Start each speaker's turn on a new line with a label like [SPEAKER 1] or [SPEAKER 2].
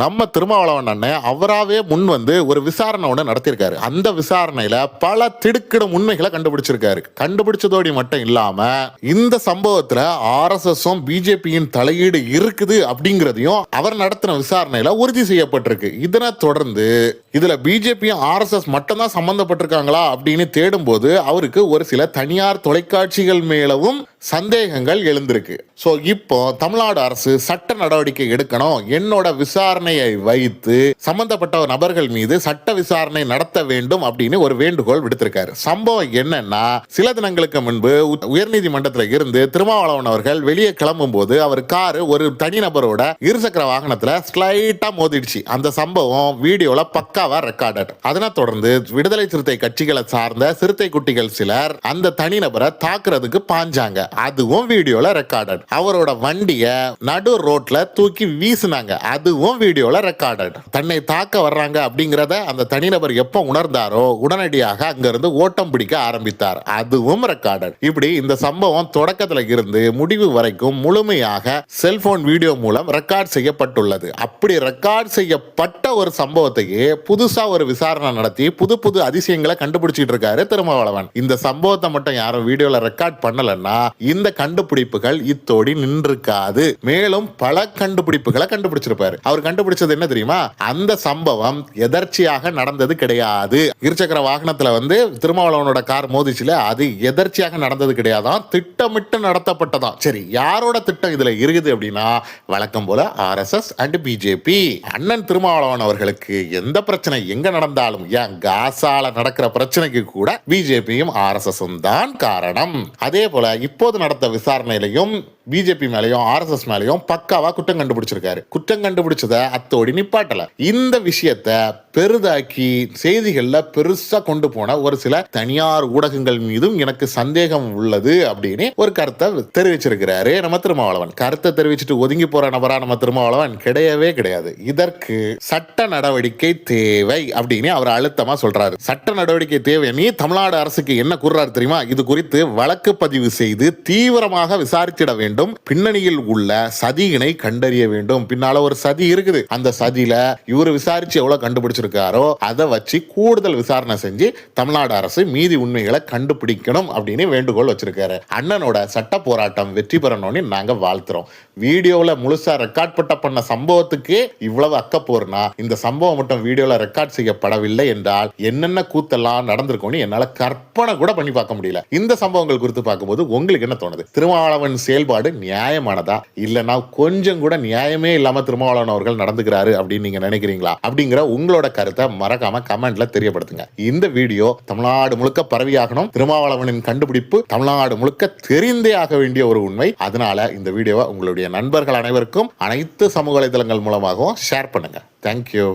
[SPEAKER 1] நம்ம திருமாவளவன் அண்ணன் அவராவே முன் வந்து ஒரு விசாரணை ஒன்று நடத்தியிருக்காரு. அந்த விசாரணையில பல திடுக்கிடும் உண்மைகளை கண்டுபிடிச்சிருக்காரு. கண்டுபிடிச்சதோடி மட்டும் இல்லாம இந்த சம்பவத்துல ஆர்எஸ்எஸும் பிஜேபியின் தலையீடு இருக்குது அப்படிங்கிறதையும் அவர் நடத்தின விசாரணையில உறுதி செய்யப்பட்டிருக்கு. இதனை தொடர்ந்து இதுல பிஜேபியும் ஆர்எஸ்எஸ் மட்டும்தான் சம்பந்தப்பட்டிருக்காங்களா அப்படின்னு தேடும்போது அவருக்கு ஒரு சில தனியார் தொலைக்காட்சிகள் மேலவும் சந்தேகங்கள் எழுந்திருக்கு. ஸோ இப்போ தமிழ்நாடு அரசு சட்ட நடவடிக்கை எடுக்கணும். என்னோட விசாரணை விசாரணையை வைத்து சம்பந்தப்பட்ட நபர்கள் மீது சட்ட விசாரணை நடத்த வேண்டும் அப்படின்னு ஒரு வேண்டுகோள் விடுத்திருக்காரு. சம்பவம் என்னன்னா சில தினங்களுக்கு முன்பு உயர்நீதிமன்றத்தில் இருந்து திருமாவளவன் அவர்கள் வெளியே கிளம்பும் போது அவர் காரு ஒரு தனிநபரோட இருசக்கர வாகனத்துல ஸ்லைட்டா மோதிடுச்சு. அந்த சம்பவம் வீடியோல பக்காவா ரெக்கார்டட் அதனை தொடர்ந்து விடுதலை சிறுத்தை கட்சிகளை சார்ந்த சிறுத்தை குட்டிகள் சிலர் அந்த தனிநபரை தாக்குறதுக்கு பாஞ்சாங்க. அதுவும் வீடியோல ரெக்கார்டட் அவரோட வண்டிய நடு ரோட்ல தூக்கி வீசுனாங்க. அதுவும் வீடியோ வீடியோவில் ரெக்கார்டட் தன்னை தாக்க வர்றாங்க அப்படிங்கிறத அந்த தனிநபர் எப்போ உணர்ந்தாரோ உடனடியாக அங்கிருந்து ஓட்டம் பிடிக்க ஆரம்பித்தார். அதுவும் ரெக்கார்டட் இப்படி இந்த சம்பவம் தொடக்கத்தில் இருந்து முடிவு வரைக்கும் முழுமையாக செல்போன் வீடியோ மூலம் ரெக்கார்ட் செய்யப்பட்டுள்ளது. அப்படி ரெக்கார்ட் செய்யப்பட்ட ஒரு சம்பவத்தையே புதுசா ஒரு விசாரணை நடத்தி புது புது அதிசயங்களை கண்டுபிடிச்சிட்டு இருக்காரு திருமாவளவன். இந்த சம்பவத்தை மட்டும் யாரும் வீடியோல ரெக்கார்ட் பண்ணலன்னா இந்த கண்டுபிடிப்புகள் இத்தோடி நின்றுக்காது மேலும் பல கண்டுபிடிப்புகளை கண்டுபிடிச்சிருப்பாரு. அவர் கண்டுபிடிச்சது என்ன தெரியுமா? அந்த சம்பவம் எதர்ச்சியாக நடந்தது கிடையாது. இருசக்கர வாகனத்துல வந்து திருமாவளவனோட கார் மோதிச்சுல அது எதர்ச்சியாக நடந்தது கிடையாதான் திட்டமிட்டு நடத்தப்பட்டதாம் சரி யாரோட திட்டம் இதுல இருக்குது அப்படின்னா வழக்கம் போல ஆர்எஸ்எஸ் அண்ட் பிஜேபி அண்ணன் திருமாவளவன் அவர்களுக்கு எந்த பிரச்சனை எங்க நடந்தாலும் ஏன் காசால நடக்கிற பிரச்சனைக்கு கூட பிஜேபியும் ஆர்எஸ்எஸும் தான் காரணம். அதே போல இப்போது நடத்த விசாரணையிலையும் பிஜேபி மேலேயும் ஆர்எஸ்எஸ் மேலேயும் பக்காவா குற்றம் கண்டுபிடிச்சிருக்காரு. குற்றம் கண்டுபிடிச்சத அத்தோடி நிப்பாட்டல. இந்த விஷயத்த பெரிதாக்கி செய்திகள்ல பெருசா கொண்டு போன ஒரு சில தனியார் ஊடகங்கள் மீதும் எனக்கு சந்தேகம் உள்ளது அப்படின்னு ஒரு கருத்தை தெரிவிச்சிருக்கிறாரு நம்ம திருமாவளவன். கருத்தை தெரிவிச்சுட்டு ஒதுங்கி போற நபரா நம்ம திருமாவளவன்? கிடையவே கிடையாது. இதற்கு சட்ட நடவடிக்கை தேவை அப்படின்னு அவர் அழுத்தமா சொல்றாரு. சட்ட நடவடிக்கை தேவை நீ தமிழ்நாடு அரசுக்கு என்ன கூறுறாரு தெரியுமா? இது குறித்து வழக்கு பதிவு செய்து தீவிரமாக விசாரிச்சிட வேண்டும். பின்னணியில் உள்ள சதியினை கண்டறிய வேண்டும். பின்னால ஒரு சதி இருக்குது. அந்த சதியில இவர் விசாரிச்சு எவ்வளவு கண்டுபிடிச்சிருக்காரோ அதை வச்சு கூடுதல் விசாரணை செஞ்சு தமிழ்நாடு அரசு மீதி உண்மைகளை கண்டுபிடிக்கணும் அப்படின்னு வேண்டுகோள் வச்சிருக்காரு. அண்ணனோட சட்ட போராட்டம் வெற்றி பெறணும்னு நாங்க வாழ்த்துறோம். வீடியோவில் முழுசா ரெக்கார்ட் பட்ட பண்ண சம்பவத்துக்கு இவ்வளவு அக்கப்போர்னா இந்த சம்பவம் மட்டும் வீடியோல ரெக்கார்ட் செய்யப்படவில்லை என்றால் என்னென்ன கூத்தெல்லாம் நடந்திருக்கும்னு என்னால கற்பனை கூட பண்ணி பார்க்க முடியல. இந்த சம்பவங்கள் குறித்து பார்க்கும்போது உங்களுக்கு என்ன தோணுது? திருமாவளவன் செயல்பாடு நியாயமானதா? இல்லைன்னா கொஞ்சம் கூட நியாயமே இல்லாம திருமாவளவன் அவர்கள் நடந்துக்கிறாரு அப்படின்னு நீங்க நினைக்கிறீங்களா? அப்படிங்கிற உங்களோட கருத்தை மறக்காம கமெண்ட்ல தெரியப்படுத்துங்க. இந்த வீடியோ தமிழ்நாடு முழுக்க பரவியாகணும். திருமாவளவனின் கண்டுபிடிப்பு தமிழ்நாடு முழுக்க தெரிந்தே ஆக வேண்டிய ஒரு உண்மை. அதனால இந்த வீடியோவை உங்களுடைய நண்பர்கள் அனைவருக்கும் அனைத்து சமூக வலைதளங்கள் மூலமாகவும் ஷேர் பண்ணுங்க. தேங்க்யூ